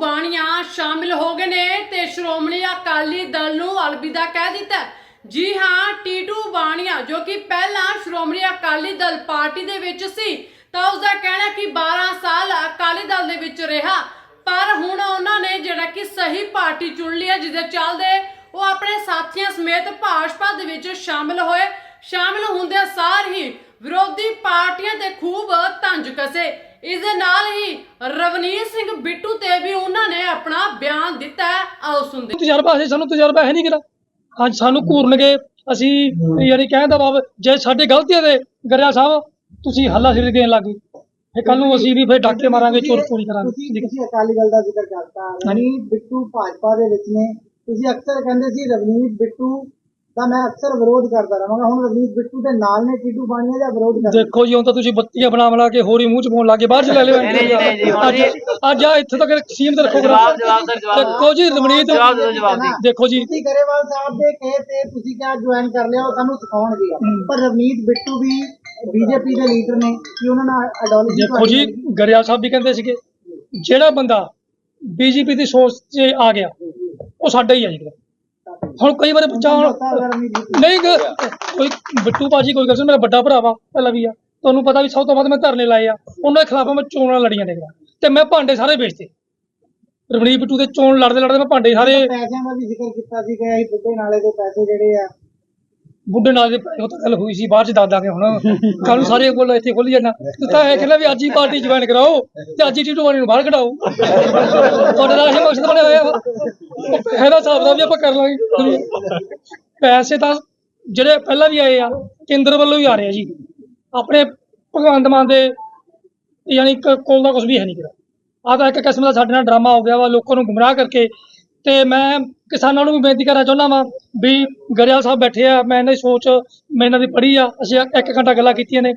ਬਾਣੀਆਂ ਸ਼ਾਮਿਲ ਹੋ ਗਏ ਨੇ ਤੇ ਸ਼੍ਰੋਮਣੀ ਅਕਾਲੀ ਦਲ ਨੂੰ ਅਲਵਿਦਾ ਕਹਿ ਦਿੱਤਾ ਜੀ ਹਾਂ, ਟੀਟੂ ਬਾਣੀਆਂ, ਜੋ ਕਿ ਪਹਿਲਾਂ ਸ਼੍ਰੋਮਣੀ ਅਕਾਲੀ ਦਲ ਪਾਰਟੀ ਦੇ ਵਿੱਚ ਸੀ, ਤਾਂ ਉਸ ਦਾ ਕਹਿਣਾ ਕਿ 12 ਸਾਲ ਅਕਾਲੀ ਦਲ ਦੇ ਵਿੱਚ ਰਿਹਾ। ਪਰ ਹੁਣ ਉਹਨਾਂ ਨੇ ਜਿਹੜਾ ਕਿ ਸਹੀ ਪਾਰਟੀ ਚੁਣ ਲਈ ਹੈ ਜਿਹਦੇ ਚੱਲਦੇ ਉਹ ਆਪਣੇ ਸਾਥੀਆਂ ਸਮੇਤ ਭਾਜਪਾ ਦੇ ਵਿੱਚ ਸ਼ਾਮਿਲ ਹੋਏ। ਸ਼ਾਮਿਲ ਹੁੰਦੇ ਸਾਰ ਹੀ ਵਿਰੋਧੀ ਪਾਰਟੀਆਂ ਤੇ ਖੂਬ ਤੰਜ ਕਸੇ। ਇਸ ਦੇ ਨਾਲ ਹੀ ਰਵਨੀਤ ਸਿੰਘ ਬਿੱਟੂ ਤੇ ਵੀ ਉਹਨਾਂ ਨੇ ਆਪਣਾ ਬਿਆਨ ਦਿੱਤਾ ਹੈ। ਆਓ ਸੁਣਦੇ ਤਜਰਬਾ ਸੀ ਸਾਨੂੰ ਤਜਰਬਾ ਹੈ ਨਹੀਂ ਕਿਰਾ ਅੱਜ ਸਾਨੂੰ ਘੂਰਨਗੇ ਅਸੀਂ ਯਾਨੀ ਕਹਿਣ ਦਾ ਭਾਵ ਜੇ ਸਾਡੇ ਗਲਤੀਆਂ ਦੇ ਗਰਿਆ ਸਾਹਿਬ ਤੁਸੀਂ ਹੱਲਾ ਸਿਰ ਦੇਣ ਲੱਗੇ ਫੇ ਕੱਲ ਨੂੰ ਅਸੀਂ ਵੀ ਫੇਰ ਡਾਕੇ ਮਾਰਾਂਗੇ ਚੋਰ ਚੋਰੀ ਕਰਾਂਗੇ। ਤੁਸੀਂ ਅਕਾਲੀ ਦਲ ਦਾ ਜ਼ਿਕਰ ਕਰਤਾ। ਰਵਨੀਤ ਬਿੱਟੂ ਭਾਜਪਾ ਦੇ ਵਿੱਚ ਨੇ। ਤੁਸੀਂ ਅਕਸਰ ਕਹਿੰਦੇ ਸੀ ਰਵਨੀਤ ਬਿੱਟੂ ਦਾ ਮੈਂ ਅਕਸਰ ਵਿਰੋਧ ਕਰਦਾ ਰਹਾਂਗਾ। ਹੁਣ ਰਵਨੀਤ ਬਿੱਟੂ ਦੇ ਨਾਲ ਨੇ ਟੀਟੂ ਬਾਣੀਆ ਦਾ ਵਿਰੋਧ ਕਰ ਦੇਖੋ ਜੀ ਹੁਣ ਤਾਂ ਤੁਸੀਂ ਬੱਤੀਆਂ ਬਣਾ ਬਣਾ ਕੇ ਹੋਰ ਹੀ ਮੂੰਹ ਚ ਪਾਉਣ ਲੱਗੇ ਬਾਹਰ ਚ ਲੈ ਲਿਓ ਨਹੀਂ, ਨਹੀਂ, ਨਹੀਂ ਹੁਣ ਅੱਜ ਆ ਇੱਥੇ ਤੱਕ ਸੀਮ ਤੇ ਰੱਖੋ। ਜਵਾਬ ਜਵਾਬ ਸਰ ਜਵਾਬ। ਦੇਖੋ ਜੀ ਰਮਣੀਤ ਜਵਾਬ ਦਿਓ ਜਵਾਬ ਦਿਓ। ਦੇਖੋ ਜੀ। ਤੁਸੀਂ ਗਰੇਵਾਲ ਸਾਹਿਬ ਦੇ ਕਹੇ ਤੇ ਤੁਸੀਂ ਕਿਹਾ ਜੁਆਇਨ ਕਰ ਲਿਆ ਉਹ ਸਾਨੂੰ ਸਿਖਾਉਣਗੇ। ਪਰ ਰਵਨੀਤ ਬਿੱਟੂ ਵੀ ਬੀਜੇਪੀ ਦੇ ਲੀਡਰ ਨੇ ਕਿ ਉਹਨਾਂ ਨਾਲ ਆਈਡੀਓਲੋਜੀ ਦੇਖੋ ਜੀ ਗਰਿਆਲ ਸਾਹਿਬ ਵੀ ਕਹਿੰਦੇ ਸੀਗੇ ਜਿਹੜਾ ਬੰਦਾ ਬੀਜੇਪੀ ਦੀ ਸੋਚ 'ਚ ਆ ਗਿਆ ਉਹ ਸਾਡਾ ਹੀ ਆ ਜੀ। ਹੁਣ ਕਈ ਵਾਰ ਬਿੱਟੂ ਨਹੀਂ ਕੋਈ ਬਿੱਟੂ ਬਾਜੀ ਕੋਈ ਗੱਲ ਮੇਰਾ ਵੱਡਾ ਭਰਾ ਵਾ ਪਹਿਲਾਂ ਵੀ ਆ। ਤੁਹਾਨੂੰ ਪਤਾ ਵੀ ਸਭ ਤੋਂ ਵੱਧ ਮੈਂ ਧਰਨੇ ਲਾਏ ਆ। ਉਹਨਾਂ ਦੇ ਖਿਲਾਫ ਮੈਂ ਚੋਣਾਂ ਲੜੀਆਂ ਦੇਖਦਾ ਤੇ ਮੈਂ ਭਾਂਡੇ ਸਾਰੇ ਵੇਚਤੇ। ਰਵਨੀਤ ਬਿੱਟੂ ਦੇ ਚੋਣ ਲੜਦੇ ਲੜਦੇ ਮੈਂ ਭਾਂਡੇ ਸਾਰੇ ਪੈਸਿਆਂ ਦਾ ਵੀ ਜ਼ਿਕਰ ਕੀਤਾ ਸੀ ਕਿ ਅਸੀਂ ਬੁੱਢੇ ਨਾਲੇ ਦੇ ਪੈਸੇ ਜਿਹੜੇ ਆ ਬੁੱਢੇ ਨਾਲ ਦੇ ਪੈਸੇ ਉਹ ਤਾਂ ਗੱਲ ਹੋਈ ਸੀ, ਬਾਅਦ ਚ ਦੱਸ ਦਾਂਗੇ ਹੁਣ। ਕੱਲ ਨੂੰ ਸਾਰੇ ਕੋਲ ਇੱਥੇ ਖੁੱਲ ਜਾਣਾ। ਤੂੰ ਤਾਂ ਇਹ ਕਹਿੰਦਾ ਵੀ ਅੱਜ ਹੀ ਪਾਰਟੀ ਜੁਆਇਨ ਕਰਾਓ ਤੇ ਅੱਜ ਹੀ ਟੀਟੂ ਵਾਲੀ ਨੂੰ ਬਾਹਰ ਕਢਾਓ। ਤੁਹਾਡੇ ਨਾਲ ਇਹ ਮਕਸਦ ਬਣਿਆ ਹੋਇਆ ਵਾ। ਇਹਦਾ ਹਿਸਾਬ ਦਾ ਵੀ ਆਪਾਂ ਕਰ ਲਾਂਗੇ। ਪੈਸੇ ਤਾਂ ਜਿਹੜੇ ਪਹਿਲਾਂ ਵੀ ਆਏ ਆ, ਕੇਂਦਰ ਵੱਲੋਂ ਹੀ ਆ ਰਹੇ ਆ ਜੀ। ਆਪਣੇ ਭਗਵੰਤ ਮਾਨ ਦੇ ਯਾਨੀ ਕੋਲ ਦਾ ਕੁਝ ਵੀ ਹੈ ਨਹੀਂ ਕਿਰਾ ਆਹ ਤਾਂ ਇੱਕ ਕਿਸਮ ਦਾ ਸਾਡੇ ਨਾਲ ਡਰਾਮਾ ਹੋ ਗਿਆ ਵਾ, ਲੋਕਾਂ ਨੂੰ ਗੁੰਮਰਾਹ ਕਰਕੇ ਤੇ ਮੈਂ ਕਿਸਾਨਾਂ ਨੂੰ ਵੀ ਬੇਨਤੀ ਕਰਨਾ ਚਾਹੁੰਦਾ ਵਾਂ ਵੀ ਗਰੇਵਾਲ ਸਾਹਿਬ ਬੈਠੇ ਆ, ਮੈਂ ਇਹਨਾਂ ਦੀ ਸੋਚ, ਮੈਂ ਇਹਨਾਂ ਦੀ ਪੜ੍ਹੀ ਆ, ਅਸੀਂ ਇੱਕ ਘੰਟਾ ਗੱਲਾਂ ਕੀਤੀਆਂ ਨੇ।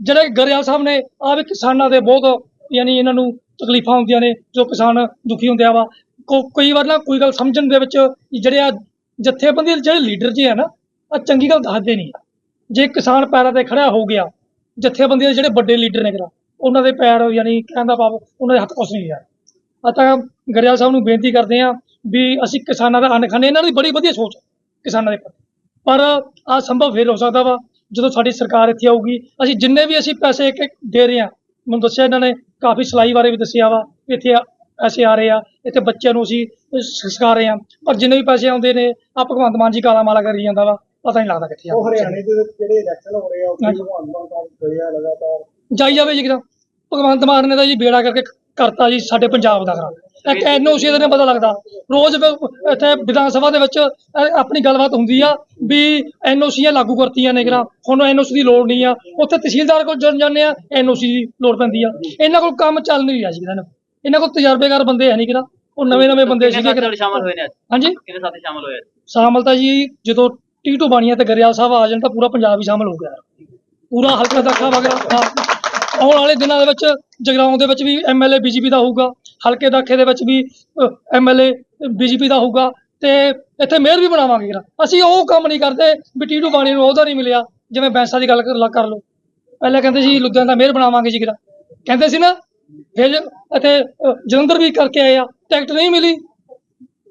ਜਿਹੜੇ ਗਰੇਵਾਲ ਸਾਹਿਬ ਨੇ ਆ ਵੀ ਕਿਸਾਨਾਂ ਦੇ ਬਹੁਤ ਯਾਨੀ ਇਹਨਾਂ ਨੂੰ ਤਕਲੀਫਾਂ ਹੁੰਦੀਆਂ ਨੇ, ਜੋ ਕਿਸਾਨ ਦੁਖੀ ਹੁੰਦੇ ਆ ਵਾ। ਕੋ- ਕਈ ਵਾਰ ਨਾ ਕੋਈ ਗੱਲ ਸਮਝਣ ਦੇ ਵਿੱਚ ਜਿਹੜੇ ਆ ਜਥੇਬੰਦੀ ਦੇ ਜਿਹੜੇ ਲੀਡਰ ਜੀ ਆ ਨਾ ਆ ਚੰਗੀ ਗੱਲ ਦੱਸਦੇ ਨਹੀਂ ਜੇ ਕਿਸਾਨ ਪੈਰਾਂ ਤੇ ਖੜਾ ਹੋ ਗਿਆ ਜਥੇਬੰਦੀ ਦੇ ਜਿਹੜੇ ਵੱਡੇ ਲੀਡਰ ਨੇ ਕਰਾ ਉਹਨਾਂ ਦੇ ਪੈਰ ਯਾਨੀ ਕਹਿਣ ਦਾ ਭਾਵ ਉਹਨਾਂ ਦੇ ਹੱਥ ਕੁਛ ਨਹੀਂ ਯਾਰ ਆ ਤਾਂ ਗਰੇਵਾਲ ਸਾਹਿਬ ਨੂੰ ਬੇਨਤੀ ਕਰਦੇ ਆ ਵੀ ਅਸੀਂ ਕਿਸਾਨਾਂ ਦਾ ਅੰਨ ਖਾਂਦੇ ਇਹਨਾਂ ਦੀ ਬੜੀ ਵਧੀਆ ਸੋਚ ਹੈ ਕਿਸਾਨਾਂ ਦੇ ਪ੍ਰਤੀ। ਪਰ ਆ ਸੰਭਵ ਫੇਰ ਹੋ ਸਕਦਾ ਵਾ ਜਦੋਂ ਸਾਡੀ ਸਰਕਾਰ ਇੱਥੇ ਆਊਗੀ ਅਸੀਂ ਜਿੰਨੇ ਵੀ ਅਸੀਂ ਪੈਸੇ ਇੱਕ ਇੱਕ ਦੇ ਰਹੇ ਆ ਮੈਨੂੰ ਦੱਸਿਆ ਇਹਨਾਂ ਨੇ ਕਾਫੀ ਸਿਲਾਈ ਬਾਰੇ ਵੀ ਦੱਸਿਆ ਵਾ ਇੱਥੇ ਪੈਸੇ ਆ ਰਹੇ ਆ ਇੱਥੇ ਬੱਚਿਆਂ ਨੂੰ ਅਸੀਂ ਸਿਖਾ ਰਹੇ ਆ ਪਰ ਜਿੰਨੇ ਵੀ ਪੈਸੇ ਆਉਂਦੇ ਨੇ ਆ ਭਗਵੰਤ ਮਾਨ ਜੀ ਕਾਲਾ ਮਾਲਾ ਕਰੀ ਜਾਂਦਾ ਵਾ ਪਤਾ ਨਹੀਂ ਲੱਗਦਾ ਕਿੱਥੇ ਆ। ਉਹ ਹਰਿਆਣੇ ਦੇ ਜਿਹੜੇ ਇਲੈਕਸ਼ਨ ਹੋ ਰਹੇ ਆ ਉਹ ਭਗਵਾਨ ਮਾਨ ਆ ਲਗਾਤਾਰ। ਜਾਈ ਜਾਵੇ ਜੀ ਕਿਦਾਂ। ਭਗਵੰਤ ਮਾਨ ਨੇ ਤਾਂ ਜੀ ਬੇੜਾ ਕਰਕੇ ਕਰਤਾ ਜੀ ਸਾਡੇ ਪੰਜਾਬ ਦਾ ਕਰਾ ਇੱਕ ਐਨਓਸੀ ਦਾ ਨਹੀਂ ਪਤਾ ਲੱਗਦਾ। ਰੋਜ਼ ਵ- ਇੱਥੇ ਵਿਧਾਨ ਸਭਾ ਦੇ ਵਿੱਚ ਅ, ਆਪਣੀ ਗੱਲਬਾਤ ਹੁੰਦੀ ਆ ਵੀ ਐਨਓਸੀਆਂ ਲਾਗੂ ਕਰਤੀਆਂ ਨੇ ਕਿਰਾ ਹੁਣ ਐਨਓਸੀ ਦੀ ਲੋੜ ਨਹੀਂ ਆ। ਉੱਥੇ ਤਹਿਸੀਲਦਾਰ ਕੋਲ ਜਨ ਜਾਂਦੇ ਆ ਐਨਓਸੀ ਦੀ ਲੋੜ ਪੈਂਦੀ ਆ। ਇਹਨਾਂ ਕੋਲ ਕੰਮ ਚੱਲ ਨਹੀਂ ਰਿਹਾ ਜੀ ਕਿਰਾ ਇਹਨਾਂ ਕੋਲ ਤਜਰਬੇਕਾਰ ਬੰਦੇ ਹੈ ਨਹੀਂ ਕਿਰਾ ਉਹ ਨਵੇਂ ਨਵੇਂ ਬੰਦੇ ਸੀਗੇ ਕਿਰਾ ਸਾਥੀ ਸ਼ਾਮਲ ਹੋਏ ਨੇ ਅੱਜ? ਹਾਂਜੀ? ਕਿੰਨੇ ਸਾਥੀ ਸ਼ਾਮਲ ਹੋਏ ਅੱਜ? ਸ਼ਾਮਲ ਤਾਂ ਜੀ ਜਦੋਂ ਟੀਟੂ ਬਾਣੀਆਂ ਤੇ ਗਰੇਵਾਲ ਸਾਹਿਬ ਆ ਜਾਣ ਤਾਂ ਪੂਰਾ ਪੰਜਾਬ ਹੀ ਸ਼ਾਮਲ ਹੋ ਗਿਆ। ਪੂਰਾ ਹਲਕਾ ਦਾਖਾ ਵਗੈਰਾ। ਹਾਂ ਆਉਣ ਵਾਲੇ ਦਿਨਾਂ ਦੇ ਵਿੱਚ ਜਗਰਾਉਂ ਦੇ ਵਿੱਚ ਵੀ ਐਮਐਲਏ ਬੀਜੇਪੀ ਦਾ ਹੋਊਗਾ ਹਲਕੇ ਦਾਖੇ ਦੇ ਵਿੱਚ ਵੀ ਐਮਐਲਏ ਬੀਜੇਪੀ ਦਾ ਹੋਊਗਾ ਤੇ ਇੱਥੇ ਮੇਅਰ ਵੀ ਬਣਾਵਾਂਗੇ ਕਿਰਾ ਅਸੀਂ ਉਹ ਕੰਮ ਨਹੀਂ ਕਰਦੇ ਵੀ ਟੀਟੂ ਬਾਣੀ ਨੂੰ ਉਹਦਾ ਨਹੀਂ ਮਿਲਿਆ ਜਿਵੇਂ ਬੈਂਸਾ ਦੀ ਗੱਲ ਕਰ ਕਰ ਲਓ। ਪਹਿਲਾਂ ਕਹਿੰਦੇ ਸੀ ਲੁਧਿਆਣਾ ਦਾ ਮੇਅਰ ਬਣਾਵਾਂਗੇ ਜੀ ਕਿਰਾ ਕਹਿੰਦੇ ਸੀ ਨਾ ਫਿਰ ਇੱਥੇ ਜਲੰਧਰ ਵੀ ਕਰਕੇ ਆਏ ਆ ਟਿਕਟ ਨਹੀਂ ਮਿਲੀ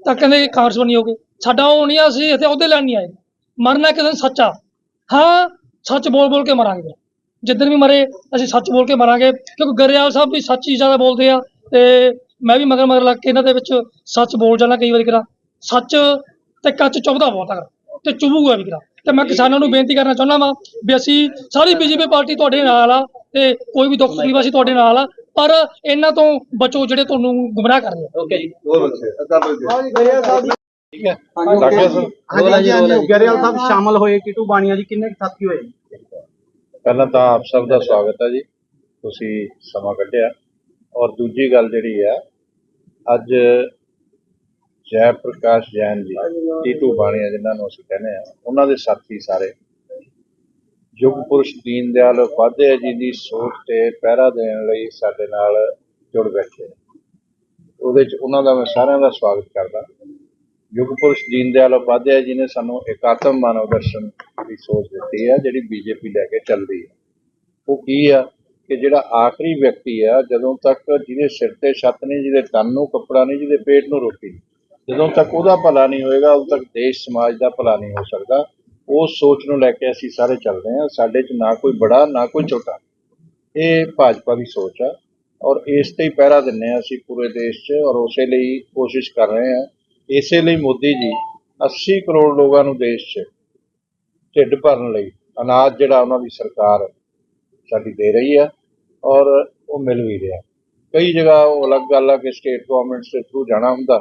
ਤਾਂ ਕਹਿੰਦੇ ਕਾਂਗਰਸ ਬਣੀ ਹੋਗੇ ਸਾਡਾ ਉਹ ਨਹੀਂ ਆ, ਅਸੀਂ ਇੱਥੇ ਉਹਦੇ ਲੈਣ ਨਹੀਂ ਆਏ। ਮਰਨਾ ਕਿਸੇ ਦਿਨ ਸੱਚਾ। ਹਾਂ ਸੱਚ ਬੋਲ ਬੋਲ ਕੇ ਮਰਾਂਗੇ। ਜਿੱਦਣ ਵੀ ਮਰੇ ਅਸੀਂ ਸੱਚ ਬੋਲ ਕੇ ਮਰਾਂਗੇ। ਕਿਉਂਕਿ ਗਰੇਵਾਲ ਸਾਹਿਬ ਵੀ ਸੱਚ ਹੀ ਜ਼ਿਆਦਾ ਬੋਲਦੇ ਆ ਤੇ ਮੈਂ ਵੀ ਮਗਰ ਮਗਰ ਲੱਗ ਕੇ ਇਹਨਾਂ ਦੇ ਵਿੱਚ ਸੱਚ ਬੋਲ ਜਾਣਾ ਕਈ ਵਾਰੀ ਕਰਾਂ। ਸੱਚ ਤੇ ਕੱਚ ਚੁਭਦਾ ਬਹੁਤ ਆ। ਤੇ ਚੁਭੂਗਾ ਵੀ ਕਰਾਂ। ਤੇ ਮੈਂ ਕਿਸਾਨਾਂ ਨੂੰ ਬੇਨਤੀ ਕਰਨਾ ਚਾਹੁੰਦਾ ਵਾਂ ਵੀ ਅਸੀਂ ਸਾਰੀ ਬੀਜੇਪੀ ਪਾਰਟੀ ਤੁਹਾਡੇ ਨਾਲ ਆ ਤੇ ਕੋਈ ਵੀ ਦੁੱਖ ਤਕਲੀਫ ਅਸੀਂ ਤੁਹਾਡੇ ਨਾਲ ਆ। ਪਰ ਇਹਨਾਂ ਤੋਂ ਬਚੋ ਜਿਹੜੇ ਤੁਹਾਨੂੰ ਗੁੰਮਰਾਹ ਕਰ ਰਹੇ ਆ। ਓਕੇ ਜੀ। ਹਾਂਜੀ ਗਰੇਵਾਲ ਸਾਹਿਬ ਹਾਂਜੀ ਹਾਂਜੀ ਗਰੇਵਾਲ ਸਾਹਿਬ ਸ਼ਾਮਲ ਹੋਏ ਟੀਟੂ ਬਾਣੀਆ ਜੀ ਕਿੰਨੇ ਕੁ ਸਾਥੀ ਹੋਏ? ਪਹਿਲਾਂ ਤਾਂ ਆਪ ਸਭ ਦਾ ਸਵਾਗਤ ਹੈ ਜੀ। ਤੁਸੀਂ ਸਮਾਂ ਕੱਢਿਆ। ਔਰ ਦੂਜੀ ਗੱਲ ਜਿਹੜੀ ਆ ਅੱਜ ਜੈ ਪ੍ਰਕਾਸ਼ ਜੈਨ ਜੀ, ਟੀਟੂ ਬਾਣੀਆ ਜਿਨ੍ਹਾਂ ਨੂੰ ਅਸੀਂ ਕਹਿੰਦੇ ਆ ਉਹਨਾਂ ਦੇ ਸਾਥੀ ਸਾਰੇ। ਯੁੱਗ ਪੁਰਸ਼ ਦੀਨ ਦਿਆਲ ਉਪਾਧਿਆਏ ਜੀ ਦੀ ਸੋਚ ਤੇ ਪਹਿਰਾ ਦੇਣ ਲਈ ਸਾਡੇ ਨਾਲ ਜੁੜ ਬੈਠੇ ਉਹਦੇ ਚ ਉਹਨਾਂ ਦਾ ਮੈਂ ਸਾਰਿਆਂ ਦਾ ਸਵਾਗਤ ਕਰਦਾ। ਯੁੱਗ ਪੁਰਸ਼ ਦੀਨ ਦਿਆਲ ਉਪਾਧਿਆਏ ਜੀ ਨੇ ਸਾਨੂੰ ਇਕਾਤਮ ਮਾਨਵ ਦਰਸ਼ਨ ਦੀ ਸੋਚ ਦਿੱਤੀ ਹੈ ਜਿਹੜੀ ਬੀਜੇਪੀ ਲੈ ਕੇ ਚੱਲਦੀ ਹੈ ਉਹ ਕੀ ਆ ਕਿ ਜਿਹੜਾ ਆਖਰੀ ਵਿਅਕਤੀ ਆ, ਜਦੋਂ ਤੱਕ ਜਿਹਦੇ ਸਿਰ ਤੇ ਛੱਤ ਨਹੀਂ, ਜਿਹਦੇ ਤਨ ਨੂੰ ਕੱਪੜਾ ਨਹੀਂ, ਜਿਹਦੇ ਪੇਟ ਨੂੰ ਰੋਟੀ ਨਹੀਂ, ਜਦੋਂ ਤੱਕ ਉਹਦਾ ਭਲਾ ਨਹੀਂ ਹੋਏਗਾ, ਉਦੋਂ ਤੱਕ ਦੇਸ਼, ਸਮਾਜ ਦਾ ਭਲਾ ਨਹੀਂ ਹੋ ਸਕਦਾ। ਉਸ ਸੋਚ ਨੂੰ ਲੈ ਕੇ ਅਸੀਂ ਸਾਰੇ ਚੱਲਦੇ ਹਾਂ ਸਾਡੇ 'ਚ ਨਾ ਕੋਈ ਬੜਾ, ਨਾ ਕੋਈ ਛੋਟਾ। ਇਹ ਭਾਜਪਾ ਦੀ ਸੋਚ ਆ। ਔਰ ਇਸ ਤੇ ਹੀ ਪਹਿਰਾ ਦਿੰਨੇ ਆ ਅਸੀਂ ਪੂਰੇ ਦੇਸ਼ 'ਚ। ਔਰ ਉਸੇ ਲਈ ਕੋਸ਼ਿਸ਼ ਕਰ ਰਹੇ ਹਾਂ ਇਸੇ ਲਈ ਮੋਦੀ ਜੀ 80 ਕਰੋੜ ਲੋਕਾਂ ਨੂੰ ਦੇਸ਼ 'ਚ ਢਿੱਡ ਭਰਨ ਲਈ ਅਨਾਜ ਜਿਹੜਾ ਉਹਨਾਂ ਦੀ ਸਰਕਾਰ ਸਾਡੀ ਦੇ ਰਹੀ ਆ ਔਰ ਉਹ ਮਿਲ ਵੀ ਰਿਹਾ। ਕਈ ਜਗ੍ਹਾ ਉਹ ਅਲੱਗ ਗੱਲ ਆ ਕਿ ਸਟੇਟ ਗਵਰਨਮੈਂਟਸ ਦੇ ਥਰੂ ਜਾਣਾ ਹੁੰਦਾ,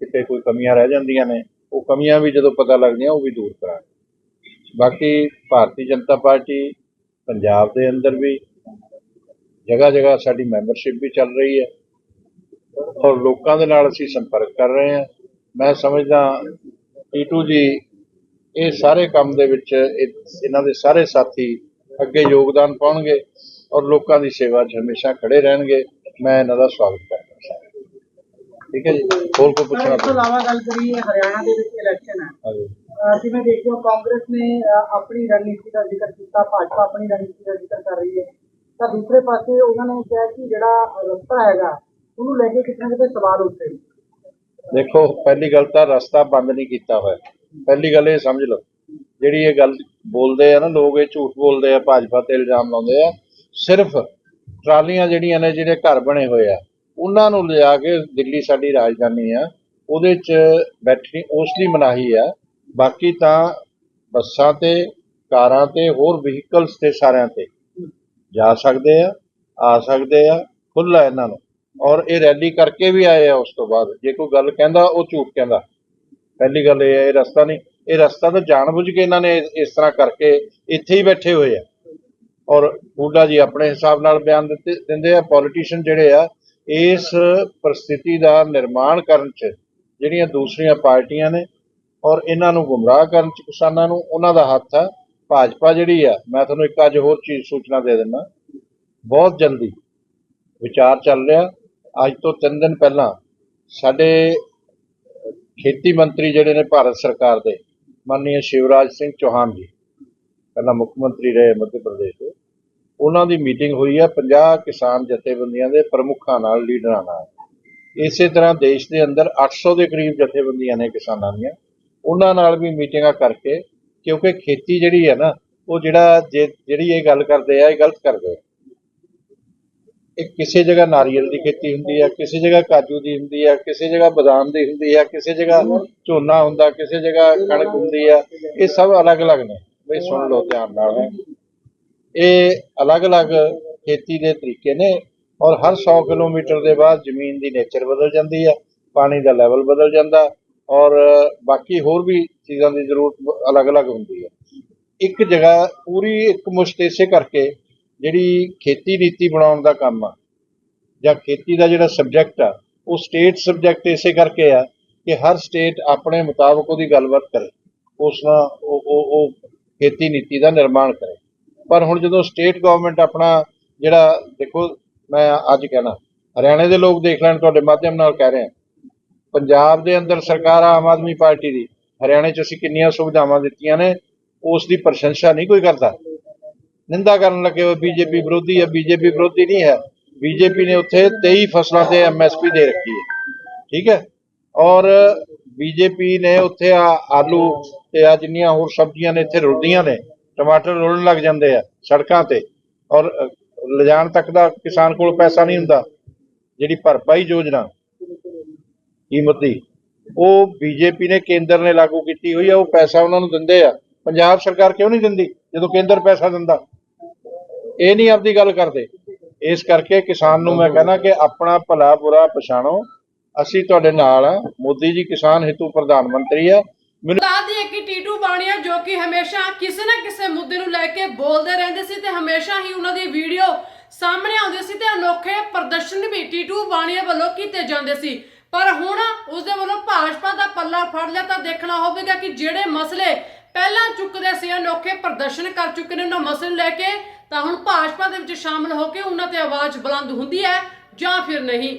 ਕਿਤੇ ਕੋਈ ਕਮੀਆਂ ਰਹਿ ਜਾਂਦੀਆਂ ਨੇ, ਉਹ ਕਮੀਆਂ ਵੀ ਜਦੋਂ ਪਤਾ ਲੱਗਦੀਆਂ ਉਹ ਵੀ ਦੂਰ ਕਰਾਂਗੇ ਬਾਕੀ ਭਾਰਤੀ ਜਨਤਾ ਪਾਰਟੀ ਪੰਜਾਬ ਦੇ ਅੰਦਰ ਵੀ ਜਗ੍ਹਾ ਜਗ੍ਹਾ ਸਾਡੀ ਮੈਂਬਰਸ਼ਿਪ ਵੀ ਚੱਲ ਰਹੀ ਹੈ ਔਰ ਲੋਕਾਂ ਦੇ ਨਾਲ ਅਸੀਂ ਸੰਪਰਕ ਕਰ ਰਹੇ ਹਾਂ। ਮੈਂ ਸਮਝਦਾ ਟੀਟੂ ਜੀ ਇਹ ਸਾਰੇ ਕੰਮ ਦੇ ਵਿੱਚ ਇਹ- ਇਹਨਾਂ ਦੇ ਸਾਰੇ ਸਾਥੀ ਅੱਗੇ ਯੋਗਦਾਨ ਪਾਉਣਗੇ ਔਰ ਲੋਕਾਂ ਦੀ ਸੇਵਾ 'ਚ ਹਮੇਸ਼ਾ ਖੜੇ ਰਹਿਣਗੇ। ਮੈਂ ਇਹਨਾਂ ਦਾ ਸਵਾਗਤ ਕਰਦਾ ਹਾਂ। ਠੀਕ ਹੈ ਜੀ? ਹੋਰ ਕੋਈ ਪੁੱਛਣਾ? ਇਸ ਤੋਂ ਇਲਾਵਾ ਗੱਲ ਕਰੀਏ ਹਰਿਆਣਾ ਦੇ ਵਿੱਚ ਇਲੈਕਸ਼ਨ ਹੈ। ਜਿਵੇਂ ਦੇਖਦੇ ਹੋ ਕਾਂਗਰਸ ਨੇ ਆਪਣੀ ਰਣਨੀਤੀ ਦਾ ਜ਼ਿਕਰ ਕੀਤਾ ਭਾਜਪਾ ਆਪਣੀ ਰਣਨੀਤੀ ਦਾ ਜ਼ਿਕਰ ਕਰ ਰਹੀ ਹੈ। ਤਾਂ ਦੂਸਰੇ ਪਾਸੇ ਉਹਨਾਂ ਨੇ ਕਿਹਾ ਕਿ ਜਿਹੜਾ ਰਸਤਾ ਹੈਗਾ ਉਹਨੂੰ ਲੈ ਕੇ ਕਿਤੇ ਨਾ ਕਿਤੇ ਸਵਾਲ ਉੱਠੇ। ਦੇਖੋ, ਪਹਿਲੀ ਗੱਲ ਤਾਂ ਰਸਤਾ ਬੰਦ ਨਹੀਂ ਕੀਤਾ ਹੋਇਆ। ਪਹਿਲੀ ਗੱਲ ਇਹ ਸਮਝ ਲਓ, ਜਿਹੜੀ ਇਹ ਗੱਲ ਬੋਲਦੇ ਆ ਨਾ, ਲੋਕ ਇਹ ਝੂਠ ਬੋਲਦੇ ਆ, ਭਾਜਪਾ ਤੇ ਇਲਜ਼ਾਮ ਲਾਉਂਦੇ ਆ। ਸਿਰਫ ਟਰਾਲੀਆਂ ਜਿਹੜੀਆਂ ਨੇ, ਜਿਹੜੇ ਘਰ ਬਣੇ ਹੋਏ ਆ, ਉਹਨਾਂ ਨੂੰ ਲਿਜਾ ਕੇ ਦਿੱਲੀ ਸਾਡੀ ਰਾਜਧਾਨੀ ਆ, ਉਹਦੇ 'ਚ ਬੈਠਣੀ ਉਸ ਦੀ ਮਨਾਹੀ ਆ। ਬਾਕੀ ਤਾਂ ਬੱਸਾਂ ਤੇ, ਕਾਰਾਂ ਤੇ, ਹੋਰ ਵਹੀਕਲਸ ਤੇ ਸਾਰਿਆਂ ਤੇ ਜਾ ਸਕਦੇ ਆ ਆ ਸਕਦੇ ਆ, ਖੁੱਲ੍ਹਾ ਇਹਨਾਂ ਨੂੰ। ਔਰ ਇਹ ਰੈਲੀ ਕਰਕੇ ਵੀ ਆਏ ਆ ਉਸ ਤੋਂ ਬਾਅਦ। ਜੇ ਕੋਈ ਗੱਲ ਕਹਿੰਦਾ, ਉਹ ਝੂਠ ਕਹਿੰਦਾ। ਪਹਿਲੀ ਗੱਲ ਇਹ ਹੈ, ਇਹ ਰਸਤਾ ਨਹੀਂ। ਇਹ ਰਸਤਾ ਤਾਂ ਜਾਣਬੁੱਝ ਕੇ ਇਹਨਾਂ ਨੇ ਇਸ ਤਰ੍ਹਾਂ ਕਰਕੇ ਇੱਥੇ ਹੀ ਬੈਠੇ ਹੋਏ ਆ। ਔਰ ਬੁੱਢਾ ਜੀ ਆਪਣੇ ਹਿਸਾਬ ਨਾਲ ਬਿਆਨ ਦਿੱਤੇ, ਦਿੰਦੇ ਆ ਪੋਲੀਟੀਸ਼ੀਅਨ ਜਿਹੜੇ ਆ, ਇਸ ਪਰਿਸਥਿਤੀ ਦਾ ਨਿਰਮਾਣ ਕਰਨ 'ਚ ਜਿਹੜੀਆਂ ਦੂਸਰੀਆਂ ਪਾਰਟੀਆਂ ਨੇ ਔਰ ਇਹਨਾਂ ਨੂੰ ਗੁੰਮਰਾਹ ਕਰਨ 'ਚ ਕਿਸਾਨਾਂ ਨੂੰ, ਉਹਨਾਂ ਦਾ ਹੱਥ ਆ। ਭਾਜਪਾ ਜਿਹੜੀ ਆ, ਮੈਂ ਤੁਹਾਨੂੰ ਇੱਕ ਅੱਜ ਹੋਰ ਚੀਜ਼ ਸੂਚਨਾ ਦੇ ਦਿੰਦਾ, ਬਹੁਤ ਜਲਦੀ ਵਿਚਾਰ ਚੱਲ ਰਿਹਾ। ਅੱਜ ਤੋਂ 3 ਦਿਨ ਪਹਿਲਾਂ ਸਾਡੇ ਖੇਤੀ ਮੰਤਰੀ ਜਿਹੜੇ ਨੇ ਭਾਰਤ ਸਰਕਾਰ ਦੇ ਮਾਨਨੀय ਸ਼ਿਵਰਾਜ ਸਿੰਘ ਚੌਹਾਨ ਜੀ, ਪਹਿਲਾਂ ਮੁੱਖ ਮੰਤਰੀ ਰਹੇ ਮੱਧ ਪ੍ਰਦੇਸ਼ ਦੇ, ਉਹਨਾਂ ਦੀ ਮੀਟਿੰਗ ਹੋਈ ਹੈ 50 ਕਿਸਾਨ ਜਥੇਬੰਦੀਆਂ ਦੇ ਪ੍ਰਮੁੱਖਾਂ ਨਾਲ, ਲੀਡਰਾਂ ਨਾਲ। ਇਸੇ ਤਰ੍ਹਾਂ ਦੇਸ਼ ਦੇ ਅੰਦਰ 800 ਦੇ ਕਰੀਬ ਜਥੇਬੰਦੀਆਂ ਨੇ ਕਿਸਾਨਾਂ ਦੀਆਂ। ਉਹਨਾਂ ਨਾਲ ਵੀ ਮੀਟਿੰਗਾਂ ਕਰਕੇ ਕਿਉਂਕਿ ਖੇਤੀ ਜਿਹੜੀ ਹੈ ਨਾ, ਉਹ ਜਿਹੜਾ ਜੇ, ਜਿਹੜੀ ਇਹ ਗੱਲ ਕਰਦੇ ਆ, ਇਹ ਗਲਤ ਕਰਦੇ ਆ। ਇਹ ਕਿਸੇ ਜਗ੍ਹਾ ਨਾਰੀਅਲ ਦੀ ਖੇਤੀ ਹੁੰਦੀ ਹੈ ਕਿਸੇ ਜਗ੍ਹਾ ਕਾਜੂ ਦੀ ਹੁੰਦੀ ਹੈ ਕਿਸੇ ਜਗ੍ਹਾ ਬਦਾਮ ਦੀ ਹੁੰਦੀ ਹੈ ਕਿਸੇ ਜਗ੍ਹਾ ਝੋਨਾ ਹੁੰਦਾ, ਕਿਸੇ ਜਗ੍ਹਾ ਕਣਕ ਹੁੰਦੀ ਹੈ ਇਹ ਸਭ ਅਲੱਗ-ਅਲੱਗ ਨੇ। ਬਈ ਸੁਣ ਲਓ ਧਿਆਨ ਨਾਲ। ਇਹ ਅਲੱਗ-ਅਲੱਗ ਖੇਤੀ ਦੇ ਤਰੀਕੇ ਨੇ ਔਰ ਹਰ 100 ਕਿਲੋਮੀਟਰ ਦੇ ਬਾਅਦ ਜ਼ਮੀਨ ਦੀ ਨੇਚਰ ਬਦਲ ਜਾਂਦੀ ਹੈ ਪਾਣੀ ਦਾ ਲੈਵਲ ਬਦਲ ਜਾਂਦਾ ਔਰ ਬਾਕੀ ਹੋਰ ਵੀ ਚੀਜ਼ਾਂ ਦੀ ਜ਼ਰੂਰਤ ਅਲੱਗ-ਅਲੱਗ ਹੁੰਦੀ ਹੈ ਇੱਕ ਜਗ੍ਹਾ ਪੂਰੀ ਇੱਕ ਮੁਸ਼ਤ ਇਸੇ ਕਰਕੇ ਜਿਹੜੀ ਖੇਤੀ ਨੀਤੀ ਬਣਾਉਣ ਦਾ ਕੰਮ ਆ, ਜਾਂ ਖੇਤੀ ਦਾ ਜਿਹੜਾ ਸਬਜੈਕਟ ਆ, ਉਹ ਸਟੇਟ ਸਬਜੈਕਟ ਇਸੇ ਕਰਕੇ ਆ ਕਿ ਹਰ ਸਟੇਟ ਆਪਣੇ ਮੁਤਾਬਕ ਉਹਦੀ ਗੱਲਬਾਤ ਕਰੇ, ਉਸ ਨਾਲ ਉਹ ਉਹ ਖੇਤੀ ਨੀਤੀ ਦਾ ਨਿਰਮਾਣ ਕਰੇ। ਪਰ ਹੁਣ ਜਦੋਂ ਸਟੇਟ ਗਵਰਨਮੈਂਟ ਆਪਣਾ ਜਿਹੜਾ, ਦੇਖੋ ਮੈਂ ਅੱਜ ਕਹਿਣਾ, ਹਰਿਆਣੇ ਦੇ ਲੋਕ ਦੇਖ ਲੈਣ, ਤੁਹਾਡੇ ਮਾਧਿਅਮ ਨਾਲ ਕਹਿ ਰਹੇ ਹਾਂ ਪੰਜਾਬ ਦੇ ਅੰਦਰ ਸਰਕਾਰ ਆਮ ਆਦਮੀ ਪਾਰਟੀ ਦੀ, ਹਰਿਆਣੇ 'ਚ ਅਸੀਂ ਕਿੰਨੀਆਂ ਸੁਵਿਧਾਵਾਂ ਦਿੱਤੀਆਂ ਨੇ, ਉਸ ਦੀ ਪ੍ਰਸ਼ੰਸਾ ਨਹੀਂ ਕੋਈ ਕਰਦਾ। ਨਿੰਦਾ ਕਰਨ ਲੱਗੇ ਹੋਏ ਬੀਜੇਪੀ ਵਿਰੋਧੀ ਹੈ, ਬੀਜੇਪੀ ਵਿਰੋਧੀ ਨਹੀਂ ਹੈ। ਬੀਜੇਪੀ ਨੇ ਉੱਥੇ 23 ਫਸਲਾਂ ਤੇ ਐਮਐਸਪੀ ਦੇ ਰੱਖੀ ਹੈ। ਠੀਕ ਹੈ? ਔਰ ਬੀਜੇਪੀ ਨੇ ਉੱਥੇ ਆ ਆਲੂ ਤੇ ਆ ਜਿੰਨੀਆਂ ਹੋਰ ਸਬਜ਼ੀਆਂ ਨੇ ਇੱਥੇ ਰੁਲਦੀਆਂ ਨੇ, ਟਮਾਟਰ ਰੁਲਣ ਲੱਗ ਜਾਂਦੇ ਆ ਸੜਕਾਂ ਤੇ। ਔਰ ਲਿਜਾਣ ਤੱਕ ਦਾ ਕਿਸਾਨ ਕੋਲ ਪੈਸਾ ਨਹੀਂ ਹੁੰਦਾ। ਜਿਹੜੀ ਭਰਪਾਈ ਯੋਜਨਾ ਕੀਮਤ ਦੀ, ਉਹ ਬੀਜੇਪੀ ਨੇ ਕੇਂਦਰ ਨੇ ਲਾਗੂ ਕੀਤੀ ਹੋਈ ਆ, ਉਹ ਪੈਸਾ ਉਹਨਾਂ ਨੂੰ ਦਿੰਦੇ ਆ। ਪੰਜਾਬ ਸਰਕਾਰ ਕਿਉਂ ਨਹੀਂ ਦਿੰਦੀ? ਜਦੋਂ ਕੇਂਦਰ ਪੈਸਾ ਦਿੰਦਾ। ਇਹ ਨਹੀਂ ਆਪਦੀ ਗੱਲ ਕਰਦੇ। ਇਸ ਕਰਕੇ ਕਿਸਾਨ ਨੂੰ ਮੈਂ ਕਹਿੰਦਾ ਕਿ ਆਪਣਾ ਭਲਾ ਬੁਰਾ ਪਛਾਣੋ। ਅਸੀਂ ਤੁਹਾਡੇ ਨਾਲ ਆ ਮੋਦੀ ਜੀ ਕਿਸਾਨ ਹਿੱਤੂ ਪ੍ਰਧਾਨ ਮੰਤਰੀ ਆ ਮੈਨੂੰ ਦੱਸ ਕਿ ਟੀਟੂ ਬਾਣੀਆ ਜੋ ਕਿ ਹਮੇਸ਼ਾ ਕਿਸੇ ਨਾ ਕਿਸੇ ਮੁੱਦੇ ਨੂੰ ਲੈ ਕੇ ਬੋਲਦੇ ਰਹਿੰਦੇ ਸੀ ਤੇ ਹਮੇਸ਼ਾ ਹੀ ਉਹਨਾਂ ਦੀ ਵੀਡੀਓ ਸਾਹਮਣੇ ਆਉਂਦੀ ਸੀ ਤੇ ਅਨੋਖੇ ਪ੍ਰਦਰਸ਼ਨ ਵੀ ਟੀਟੂ ਬਾਣੀਆ ਵੱਲੋਂ ਕੀਤੇ ਜਾਂਦੇ ਸੀ। ਪਰ ਹੁਣ ਉਸਦੇ ਵੱਲੋਂ ਭਾਜਪਾ ਦਾ ਪੱਲਾ ਫੜ ਲਿਆ ਤਾਂ ਦੇਖਣਾ ਹੋਵੇਗਾ ਕਿ ਜਿਹੜੇ ਮਸਲੇ ਪਹਿਲਾਂ ਚੁੱਕਦੇ ਸੀ ਅਨੋਖੇ ਪ੍ਰਦਰਸ਼ਨ ਕਰ ਚੁੱਕੇ ਨੇ, ਉਹਨਾਂ ਮਸਲੇ ਨੂੰ ਲੈ ਕੇ, ਤਾਂ ਹੁਣ ਭਾਜਪਾ ਦੇ ਵਿੱਚ ਸ਼ਾਮਲ ਹੋ ਕੇ ਉਹਨਾਂ ਤੇ ਆਵਾਜ਼ ਬੁਲੰਦ ਹੁੰਦੀ ਹੈ ਜਾਂ ਫਿਰ ਨਹੀਂ।